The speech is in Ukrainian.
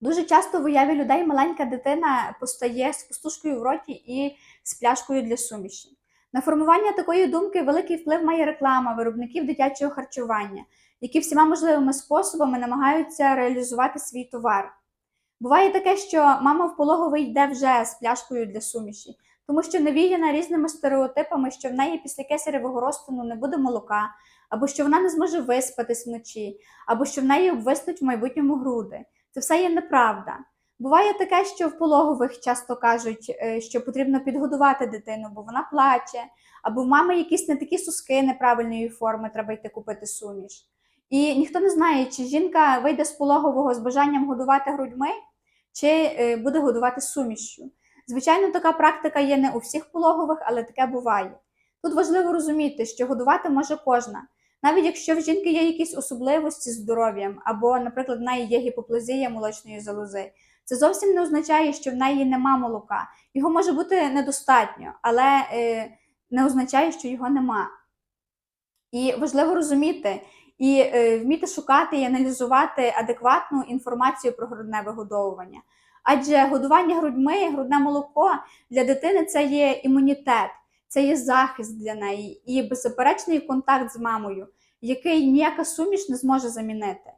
Дуже часто в уяві людей маленька дитина постає з пустушкою в роті і з пляшкою для суміші. На формування такої думки великий вплив має реклама виробників дитячого харчування, які всіма можливими способами намагаються реалізувати свій товар. Буває таке, що мама в пологовий йде вже з пляшкою для суміші, тому що навіяна різними стереотипами, що в неї після кесаревого розтину не буде молока, або що вона не зможе виспатись вночі, або що в неї обвиснуть в майбутньому груди. Це все є неправда. Буває таке, що в пологових часто кажуть, е, що потрібно підгодувати дитину, бо вона плаче, або в мами якісь не такі суски неправильної форми, треба йти купити суміш. І ніхто не знає, чи жінка вийде з пологового з бажанням годувати грудьми, чи е, буде годувати сумішшю. Звичайно, така практика є не у всіх пологових, але таке буває. Тут важливо розуміти, що годувати може кожна, навіть якщо в жінки є якісь особливості здоров'ям, або, наприклад, в неї є гіпоплазія молочної залози. Це зовсім не означає, що в неї нема молока. Його може бути недостатньо, але е, не означає, що його нема. І важливо розуміти і е, вміти шукати і аналізувати адекватну інформацію про грудне вигодовування. Адже годування грудьми, грудне молоко для дитини це є імунітет, це є захист для неї і беззаперечний контакт з мамою, який ніяка суміш не зможе замінити.